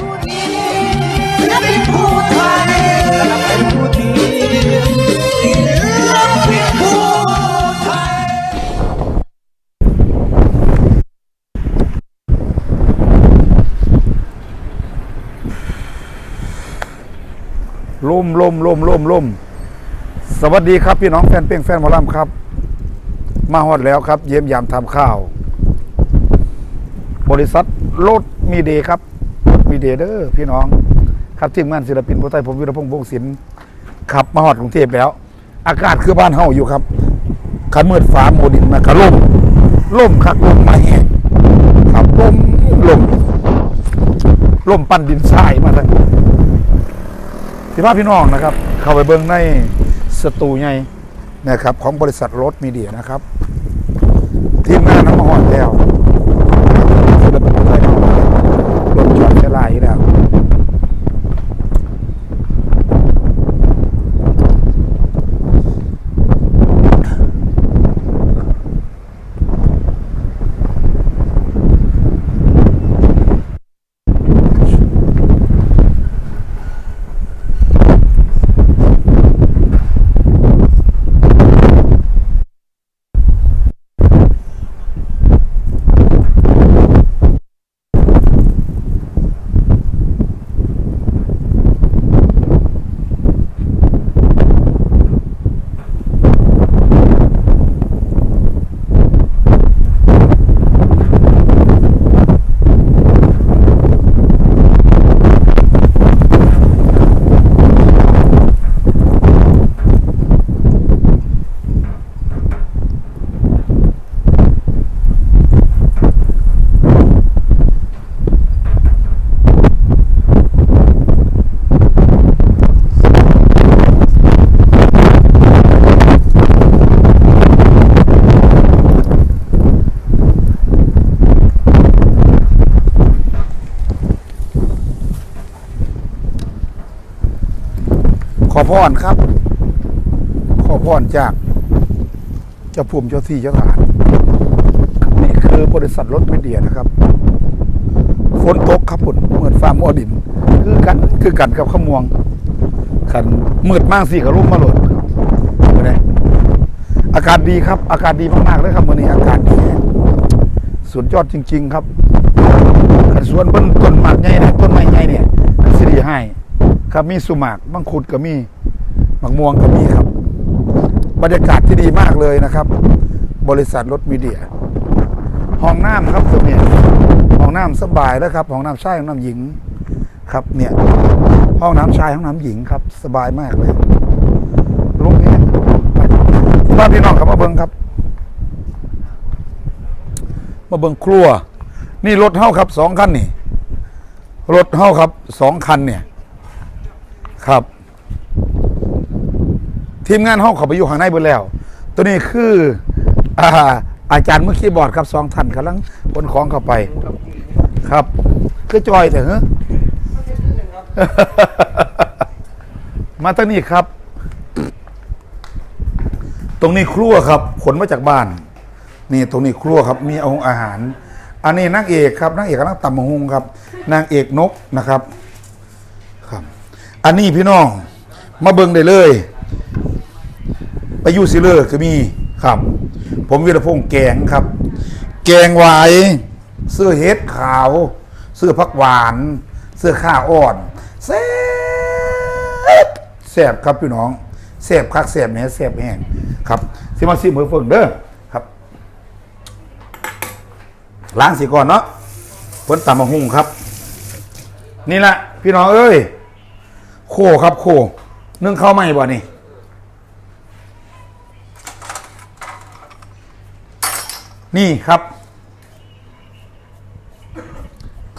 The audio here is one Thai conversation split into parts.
ผู้ดีศิลปินผู้ไทยและเป็นผู้ดีศิลปินผู้ไทยล่มล่มล่มล่มล่มสวัสดีครับพี่น้องแฟนเพลงแฟนหมอลำครับ มาฮอดแล้วครับ เยี่ยมยามทำข้าว บริษัทรถมีเดย์ครับ รถมีเดย์เด้อพี่น้อง ครับทีมงานศิลปินผู้ไทยผมวิรพงษ์วงศิลป์ขับมาฮอดกรุงเทพแล้ว อากาศคือบ้านเฮาอยู่ครับขันเมืดฟ้าโมดินมากระล่มล่มคักล่มมาแห้งครับล่มล่มล่มปั้นดินทรายมาทั้งพี่พาพี่น้องนะครับ เข้าไปเบิ้งในสตูใหญ่นะครับ ของบริษัทรถมีเดียนะครับ ทีมงานน้ำมาหอดแล้วศิลปินคนไทยรถจอดแค่ลายแล้ว ขอ พรครับ ขอพรจากเจ้าภูมิเจ้าที่เจ้าฐานนี่คือบริษัทรถไมีเดียนะครับฝนตกครับฝนเหมือนฟ้ามัวดิน คือกันคือกันกับขมวงขันมืดมากสิกับร่มมาหลดไปไหนอากาศดีครับ อากาศดีมากๆเลยครับวันนี้อากาศดีสุดยอดจริง ๆ ครับขันสวนบนต้นหมากใหญ่นะต้นไม้ใหญ่เนี่ยสิดีให้ครับมีสุมากมังคุดก็มี มะม่วงก็มีครับ บรรยากาศที่ดีมากเลยนะครับ บริษัทรถมีเดียห้องน้ำครับตัวเนี้ยห้องน้ำสบายแล้วครับห้องน้ำชายห้องน้ำหญิงครับเนี่ย ห้องน้ำชายห้องน้ำหญิงครับ สบายมากเลยลุกเนี่ยบ้านพี่น้องครับมาเบิ้งครับ มาเบิ้งครัว นี่รถเฮาครับสองคันนี่รถเฮาครับสองคันเนี่ย ครับ ทีมงานห้องเขาไปอยู่ข้างในหมดแล้ว ตัวนี้คืออาอาจารย์มือคีย์บอร์ดครับสองท่านกำลังขนของเข้าไป ครับ คือจอยเหรอมาตั้งนี้ครับ ตรงนี้ครัวครับ ขนมาจากบ้าน นี่ตรงนี้ครัวครับ มีเอาอาหาร อันนี้นางเอกครับนางเอกกำลังตำมะฮุงครับ นางเอกนกนะครับ ครับ อันนี้พี่น้อง มาเบิ่งได้เลย ไปยูซิเลอร์คือมีครับ ผมวีรพงษ์แกงครับ แกงหวายเสื้อเฮ็ดขาว เสื้อผักหวาน เสื้อข้าอ่อนแซ่บแซ่บครับพี่น้องแซ่บคักแซ่บเนี่ยแซ่บแห้งครับสิมาซิมือเฟิงเด้อครับล้างสีก่อนเนาะเพิ่นตำมะฮุ่งครับ นี่แหละพี่น้องเอ้ย โคครับโคนึ่งข้าวไหมบ่นี่ นี่ครับ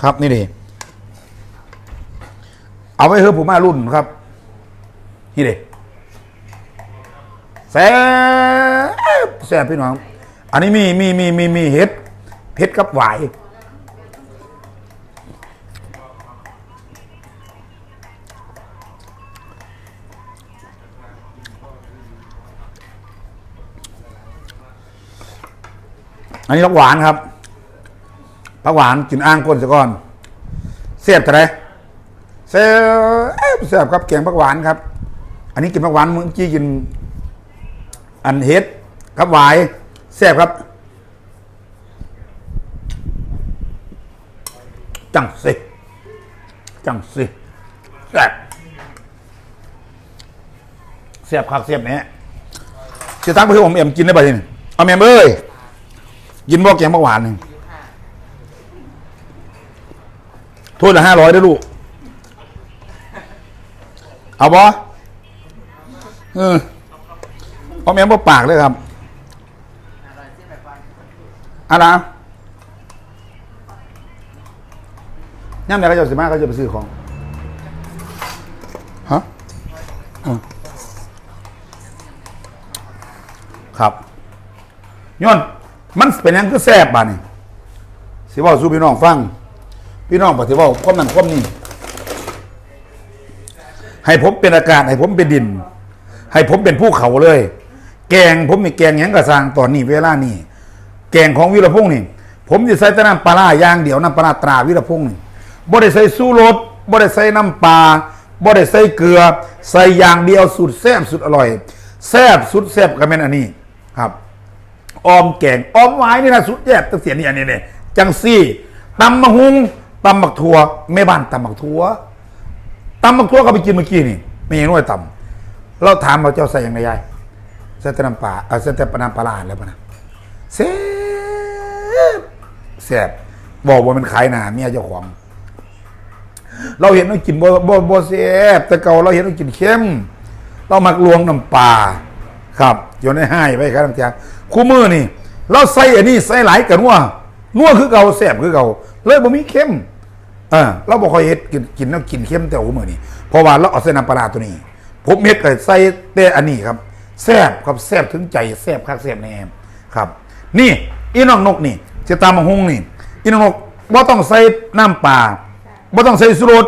ครับนี่ดิเอาไว้เฮ้ผมมารุ่นครับ นี่เด็แซ่บแซ่บพี่น้อง อันนี้มีมีมีมีมีเห็ดเห็ดกับหวาย อันนี้ผักหวานครับผักหวานกินอ่างก้นซะก่อนเสียบเท่าไรเสียบเสียบครับแกงผักหวานครับ อันนี้กินผักหวานเมื่อกี้กิน อันเฮ็ดครับหวายแซ่บครับ จังสิจังสิแซ่บแซ่บคักแซ่บแหน่เสียตังไปให้ผมเอ็มกินได้ป่ะทีนี่เอาแม่มเอ้ย กินบ่แกงผักหวานหนึ่งถ้วยละห้าร้อยได้ลูก เอาบ่เออเอาแม่มบ่ปากเลยครับอะไรนะย่ำไหนเขาจะสิมาเขาจะไปซื้อของ ฮะอืมครับย้อน มันเป็นหยังคือแซ่บบ้านี่สิเว่าสู่พี่น้องฟัง พี่น้องปฏิว่าความนั้นความนี้ให้ผมเป็นอากาศให้ผมเป็นดิน ให้ผมเป็นภูเขาเลย แกงผมมีแกงหยังกระสร้างตอนนี้เวลานี้แกงของวิรพงษ์นี่ ผมจะใส่แต่น้ำปลาร้าอย่างเดียวน้ำปลาร้าตราวิรพงษ์นี่บ่ได้ใส่สู้รสบ่ได้ใส่น้ำปลาบ่ได้ใส่เกลือ ใส่อย่างเดียวสุดแซ่บสุดอร่อยแซ่บสุดแซ่บก็เป็นอันนี้ครับ ออมแกงออมหวายนี่นะสุดแย่ตั้งเสียนี่อันนี้เนี่ยจังซี่ตำมะฮุงตำบักทัวแม่บ้านตำบักทัวตำบักทัวก็ไปกินเมื่อกี้นี่ไม่เห็นว่าตำเราถามเราเจ้าใส่ยังไงยายใส่แต่น้ำปลาเออใส่แต่น้ำปลาร้าแล้วปะนะแซ่บแซ่บบอกว่ามันขายหนาเมียเจ้าของ เราเห็นเรากินบ่บ่บ่แซ่บแต่เก่าเราเห็นเรากินเค็มเรามักลวงน้ำปลาครับอยู่ในให้ไปครับท่านผู้ชม คู่มือนี่ เราใส่อันนี้ใส่หลายกันว่านัวคือเก่าแซ่บคือเก่าเลยบ่มีเค็มเออเราบ่ค่อยเฮ็ดกินกินแล้วกินเค็มแต่โอ้มื้อนี้เพราะว่าเราเอาใส่น้ำปลาตัวนี้ผมเฮ็ดก็ใส่แต่อันนี้ครับแซ่บครับแซ่บถึงใจแซ่บคักแซ่บแน่ครับ นี่อีน้องนกนี่จะตามมาฮงนี่อีน้องนกบ่ต้องใส่น้ำปลาบ่ต้องใส่สุรส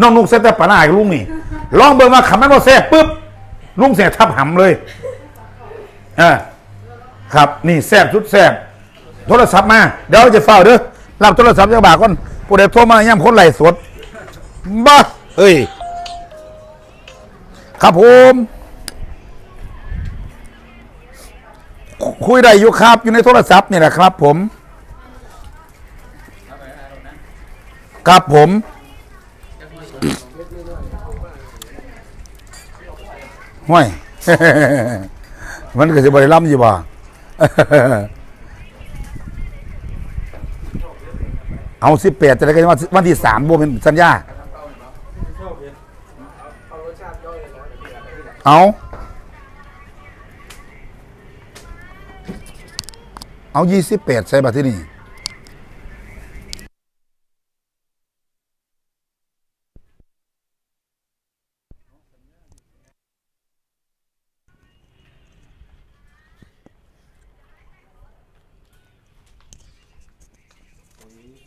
น้องนุกเซ็ตแต่ปลาหน้าให้ลุงนี่ลองเบิ่งมาขำมันว่าแซ่บปุ๊บลุงแซ่บทับหำเลย อ่าครับนี่แซ่บสุดแซ่บโทรศัพท์มาเดี๋ยวจะเฝ้าเด้อรับโทรศัพท์จากบากก่อนผู้ใดโทรมาย่ำคนไหลสดบ้าเอ้ยครับผม คุยได้อยู่ครับอยู่ในโทรศัพท์นี่แหละครับ ผม ครับผมห้วย มันก็จะบริล้ำอยู่บ่ เอาสิบแปดจะได้กันว่าวันที่สามบวเป็นสัญญา เอาเอายี่สิบแปดใช่ป่ะที่นี่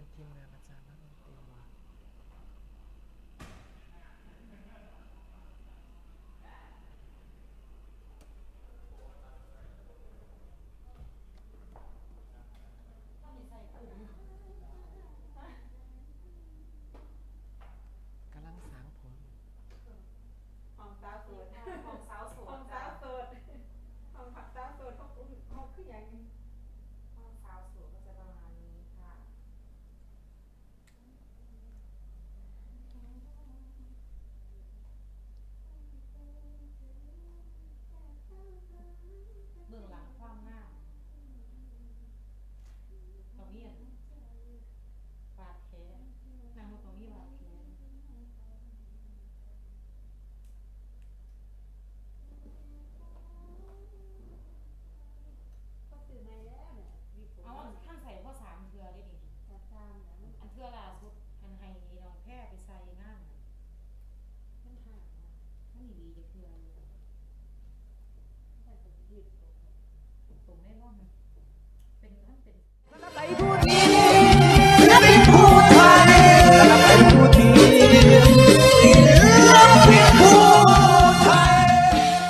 Cincin.